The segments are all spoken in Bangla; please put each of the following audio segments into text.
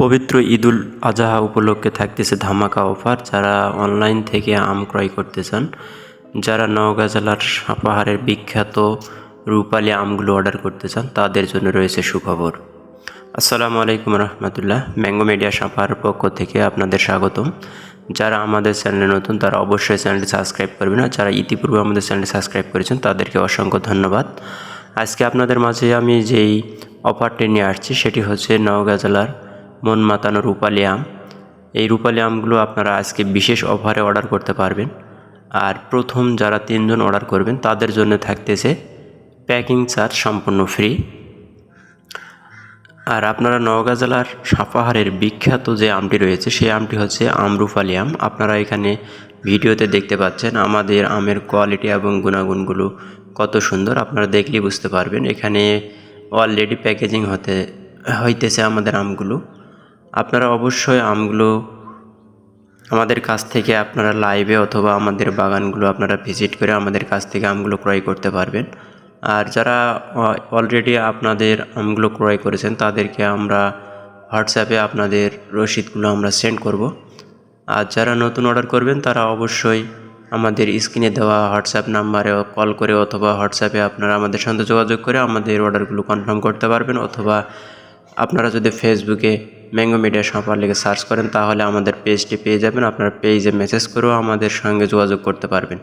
পবিত্র ঈদুল আজহা উপলক্ষে থাকতেছে ধামাকা অফার। যারা অনলাইন থেকে আম ক্রয় করতে চান, যারা নওগাঁ জেলার পাহাড়ের বিখ্যাত রূপালী আমগুলো অর্ডার করতে চান, তাদের জন্য রয়েছে সুখবর। আসসালামু আলাইকুম রহমতুল্লাহ। ম্যাঙ্গো মিডিয়া সাপার পক্ষ থেকে আপনাদের স্বাগতম। যারা আমাদের চ্যানেলে নতুন, তারা অবশ্যই চ্যানেলটি সাবস্ক্রাইব করবেন আর যারা ইতিপূর্বে আমাদের চ্যানেলটি সাবস্ক্রাইব করেছেন, তাদেরকে অসংখ্য ধন্যবাদ। আজকে আপনাদের মাঝে আমি যেই অফারটি নিয়ে আসছি, সেটি হচ্ছে নওগাঁ জেলার মন মাতানো রূপালী আম। এই রূপালী আমগুলো আপনারা আজকে বিশেষ অফারে অর্ডার করতে পারবেন। আর প্রথম যারা তিনজন অর্ডার করবেন, তাদের জন্য থাকতেছে প্যাকিং চার্জ সম্পূর্ণ ফ্রি। আর আপনারা নওগাঁ জেলার সাপাহারের বিখ্যাত যে আমটি রয়েছে সেই আমটি হচ্ছে আমরুফালি আম। আপনারা এখানে ভিডিওতে দেখতে পাচ্ছেন আমাদের আমের কোয়ালিটি এবং গুণাগুণগুলো কত সুন্দর। আপনারা দেখলেই বুঝতে পারবেন। এখানে অলরেডি প্যাকেজিং হতে, হইতেছে আমাদের আমগুলো। আপনারা অবশ্যই আমগুলো আমাদের কাছ থেকে আপনারা লাইভে অথবা আমাদের বাগানগুলো আপনারা ভিজিট করে আমাদের কাছ থেকে আমগুলো ক্রয় করতে পারবেন। আর যারা অলরেডি আপনাদের আমগুলো ক্রয় করেছেন, তাদেরকে আমরা হোয়াটসঅ্যাপে আপনাদের রসিদগুলো আমরা সেন্ড করব। আর যারা নতুন অর্ডার করবেন, তারা অবশ্যই আমাদের স্ক্রিনে দেওয়া হোয়াটসঅ্যাপ নাম্বারে কল করে অথবা হোয়াটসঅ্যাপে আপনারা আমাদের সঙ্গে যোগাযোগ করে আমাদের অর্ডারগুলো কনফার্ম করতে পারবেন। অথবা আপনারা যদি ফেসবুকে ম্যাঙ্গো মিডিয়া সাঁপার লেগে সার্চ করেন, তাহলে আমাদের পেজটি পেয়ে যাবেন। আপনারা পেজে মেসেজ করেও আমাদের সঙ্গে যোগাযোগ করতে পারবেন।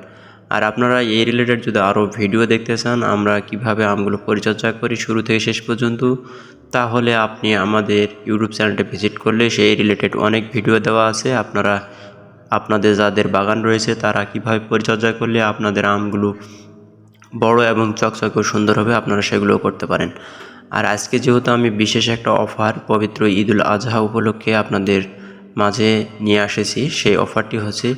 আর আপনারা এই রিলেটেড যদি আরও ভিডিও দেখতে চান, আমরা কীভাবে আমগুলো পরিচর্যা করি শুরু থেকে শেষ পর্যন্ত, তাহলে আপনি আমাদের ইউটিউব চ্যানেলটা ভিজিট করলে সেই রিলেটেড অনেক ভিডিও দেওয়া আছে। আপনারা, আপনাদের যাদের বাগান রয়েছে, তারা কীভাবে পরিচর্যা করলে আপনাদের আমগুলো বড় এবং চকচকে সুন্দর হবে, আপনারা সেগুলোও করতে পারেন। আর আজকে যেহেতু আমি বিশেষ একটা অফার পবিত্র ঈদুল আজহা উপলক্ষে আপনাদের মাঝে নিয়ে এসেছি সেই অফারটি হচ্ছে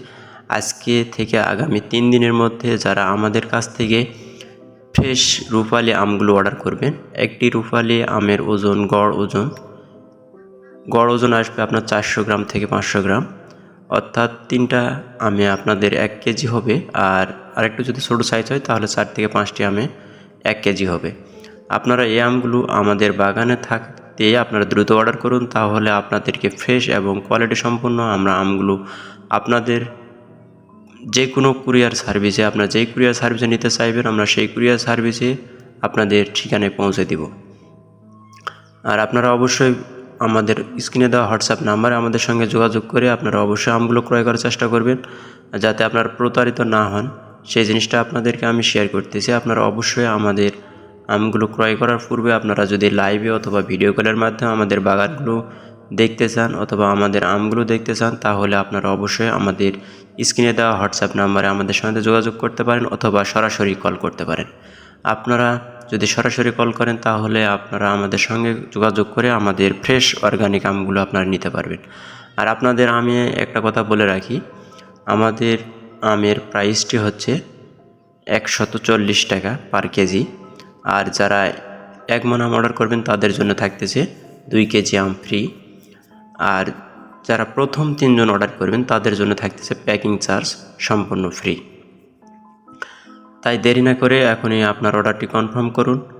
আজকে থেকে আগামী তিন দিনের মধ্যে যারা আমাদের কাছ থেকে ফ্রেশ রূপালি আমগুলো অর্ডার করবেন, একটি রূপালি আমের ওজন, গড় ওজন গড় ওজন আসবে আপনার চারশো গ্রাম থেকে পাঁচশো গ্রাম, অর্থাৎ তিনটা আমে আপনাদের এক কেজি হবে, আর আরেকটু যদি ছোটো সাইজ হয় তাহলে চার থেকে পাঁচটি আমে এক কেজি হবে। আপনারা এই আমগুলো আমাদের বাগানে থাকতে আপনারা দ্রুত অর্ডার করুন, তাহলে আপনাদেরকে ফ্রেশ এবং কোয়ালিটি সম্পন্ন আমরা আমগুলো আপনাদের যে কোনো কুরিয়ার সার্ভিসে, আপনারা যেই কুরিয়ার সার্ভিসে নিতে চাইবেন, আমরা সেই কুরিয়ার সার্ভিসে আপনাদের ঠিকানায় পৌঁছে দিব। আর আপনারা অবশ্যই আমাদের স্ক্রিনে দেওয়া হোয়াটসঅ্যাপ নাম্বারে আমাদের সঙ্গে যোগাযোগ করে আপনারা অবশ্যই আমগুলো ক্রয় করার চেষ্টা করবেন, যাতে আপনারা প্রতারিত না হন। সেই জিনিসটা আপনাদেরকে আমি শেয়ার করতেছি, আপনারা অবশ্যই আমাদের আমগুলো ক্রয় করার পূর্বে আপনারা যদি লাইভে অথবা ভিডিও কলের মাধ্যমে আমাদের বাগানগুলো দেখতে চান অথবা আমাদের আমগুলো দেখতে চান, তাহলে আপনারা অবশ্যই আমাদের স্ক্রিনে দেওয়া হোয়াটসঅ্যাপ নাম্বারে আমাদের সঙ্গে যোগাযোগ করতে পারেন অথবা সরাসরি কল করতে পারেন। আপনারা যদি সরাসরি কল করেন, তাহলে আপনারা আমাদের সঙ্গে যোগাযোগ করে আমাদের ফ্রেশ অর্গানিক আমগুলো আপনারা নিতে পারবেন। আর আপনাদের আমি একটা কথা বলে রাখি, আমাদের আমের প্রাইসটি হচ্ছে একশত চল্লিশ টাকা পার কেজি। আর যারা এক মন অর্ডার করবেন, তাদের জন্য থাকতেছে দুই কেজি আম ফ্রি আর যারা প্রথম তিনজন অর্ডার করবেন, তাদের জন্য থাকতেছে প্যাকিং চার্জ সম্পূর্ণ ফ্রি তাই দেরি না করে এখনই আপনার অর্ডারটি কনফার্ম করুন।